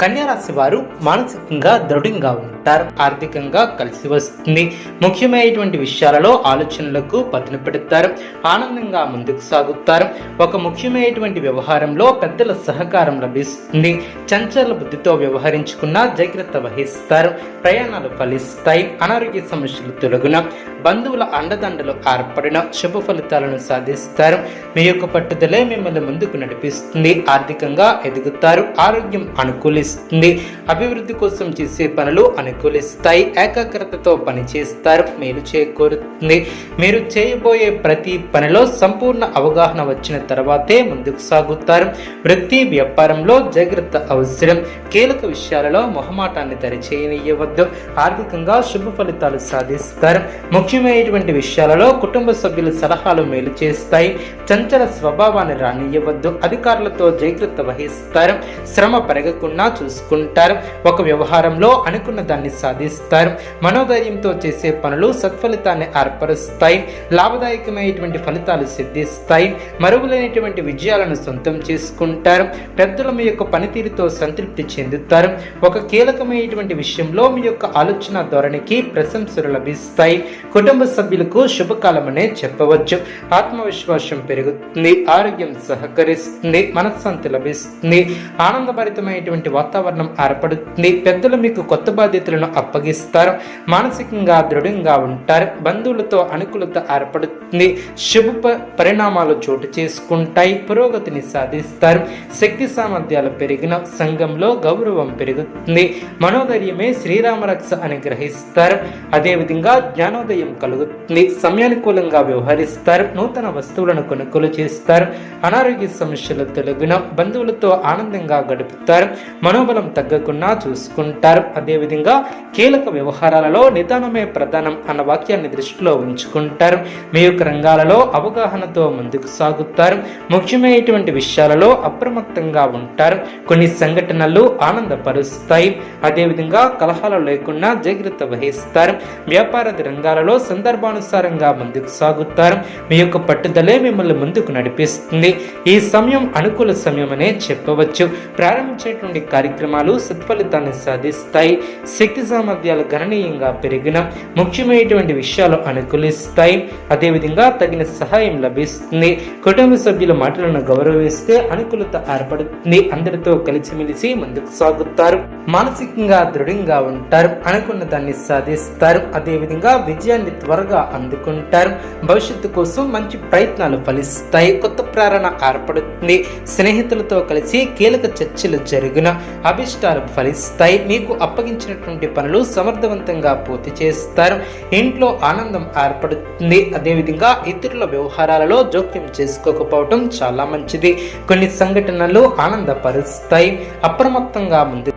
కన్యారాశి వారు మానసికంగా దృఢంగా ఉంటారు ఆర్థికంగా కలిసి వస్తుంది. ముఖ్యమైనటువంటి విషయాలలో ఆలోచనలకు పదును పెడతారు ఆనందంగా ముందుకు సాగుతారు. ఒక ముఖ్యమైనటువంటి వ్యవహారంలో పెద్దల సహకారం లభిస్తుంది. చంచల బుద్ధితో వ్యవహరించుకున్న జాగ్రత్త వహిస్తారు ప్రయాణాలు ఫలిస్తాయి అనారోగ్య సమస్యలు తొలగున బంధువుల అండదండలు ఏర్పడిన శుభ ఫలితాలను సాధిస్తారు. మీ యొక్క పట్టుదలే మిమ్మల్ని ముందుకు నడిపిస్తుంది ఆర్థికంగా ఎదుగుతారు ఆరోగ్యం అనుకూలిస్తుంది. అభివృద్ధి కోసం చేసే పనులు అనుకూలిస్తాయి. ఏకాగ్రతతో పనిచేస్తారు. మేలు చేకూరుతుంది. మీరు చేయబోయే ప్రతి పనిలో సంపూర్ణ అవగాహన వచ్చిన తర్వాతే ముందుకు సాగుతారు. వృత్తి వ్యాపారంలో జాగ్రత్త అవసరం. కీలక విషయాలలో మొహమాటాన్ని దరిచేయనివ్వద్దు ఆర్థికంగా శుభ ఫలితాలు సాధిస్తారు. ముఖ్యమైనటువంటి విషయాలలో కుటుంబ సభ్యుల సలహాలు మేలు చేస్తాయి. చంచల స్వభావాన్ని రానియవద్దు అధికారులతో జాగ్రత్త వహిస్తారు. శ్రమ పెరగకుండా చూసుకుంటారు. ఒక వ్యవహారంలో అనుకున్న దాన్ని సాధిస్తారు. మనోధైర్యంతో చేసే పనులు సత్ఫలితాన్ని ఏర్పరుస్తాయి. లాభదాయకమైనటువంటి ఫలితాలు సిద్ధిస్తాయి. మరుగులైనటువంటి విజయాలను సొంతం చేసుకుంటారు. పెద్దల మీ యొక్క పనితీరుతో సంతృప్తి చెందుతారు. ఒక కీలకమైనటువంటి విషయంలో మీ యొక్క ఆలోచన ధోరణికి ప్రశంసలు లభిస్తాయి. కుటుంబ సభ్యులకు శుభకాలమనే చెప్పవచ్చు. ఆత్మవిశ్వాసం పెరుగుతుంది. ఆరోగ్యం సహకరిస్తుంది. మనశ్శాంతి లభిస్తుంది. ఆనందభరితమైన ఆనందభరితమైనటువంటి వాతావరణం ఏర్పడుతుంది. పెద్దలు మీకు కొత్త బాధ్యతలను అప్పగిస్తారు. మానసికంగా దృఢంగా ఉంటారు. బంధువులతో అనుకూలత ఏర్పడుతుంది. శుభ పరిణామాలు చోటు చేసుకుంటాయి. పురోగతిని సాధిస్తారు. శక్తి సామర్థ్యాలు పెరిగిన సంఘంలో గౌరవం పెరుగుతుంది. మనోధైర్యమే శ్రీరామరక్ష అని గ్రహిస్తారు. అదేవిధంగా జ్ఞానోదయం కలుగుతుంది. సమయానుకూలంగా వ్యవహరిస్తారు. నూతన వస్తువులను కొనుగోలు చేస్తారు. అనారోగ్య సమస్యలు తొలగిన బంధువులతో ఆనందంగా గడుపుతారు. మనోబలం తగ్గకుండా చూసుకుంటారు. అదేవిధంగా కీలక వ్యవహారాలలో నిదానమే ప్రధానం అన్న వాక్యాన్ని దృష్టిలో ఉంచుకుంటారు. మీ యొక్క రంగాలలో అవగాహనతో ముందుకు సాగుతారు. ముఖ్యమైనటువంటి విషయాలలో అప్రమత్తంగా ఉంటారు. కొన్ని సంఘటనలు ఆనందపరుస్తాయి. అదేవిధంగా కలహాలు లేకుండా జాగ్రత్త వహిస్తారు. వ్యాపార రంగాలలో సందర్భానుసారంగా ముందుకు సాగుతారు. మీ యొక్క పట్టుదలే మిమ్మల్ని ముందుకు నడిపిస్తుంది. ఈ సమయం అనుకూల సమయం అనే చెప్పవచ్చు. ప్రారంభించేటువంటి కార్యక్రమాలు సత్ఫలితాన్ని సాధిస్తాయి. శక్తి సామర్థ్యాలు గణనీయంగా పెరిగిన ముఖ్యమైనటువంటి విషయాలు అనుకూలిస్తాయి. అదేవిధంగా తగిన సహాయం లభిస్తుంది. కుటుంబ సభ్యుల మాటలను గౌరవిస్తే అనుకూలత ఏర్పడుతుంది. అందరితో కలిసిమెలిసి ముందుకు సాగుతారు. మానసికంగా దృఢంగా ఉంటారు. అనుకున్న దాన్ని సాధిస్తారు. అదేవిధంగా విజయాన్ని త్వరగా అందుకుంటారు. భవిష్యత్తు కోసం మంచి ప్రయత్నాలు ఫలిస్తాయి. కొత్త ప్రేరణ ఏర్పడుతుంది. స్నేహితులతో కలిసి కీలక చర్చలు జరిగిన అభిష్టాలు ఫలిస్తాయి. మీకు అప్పగించినటువంటి పనులు సమర్థవంతంగా పూర్తి చేస్తారు. ఇంట్లో ఆనందం ఏర్పడుతుంది. అదేవిధంగా ఇతరుల వ్యవహారాలలో జోక్యం చేసుకోకపోవటం చాలా మంచిది. కొన్ని సంఘటనలు ఆనందపరుస్తాయి. అప్రమత్తంగా ముందు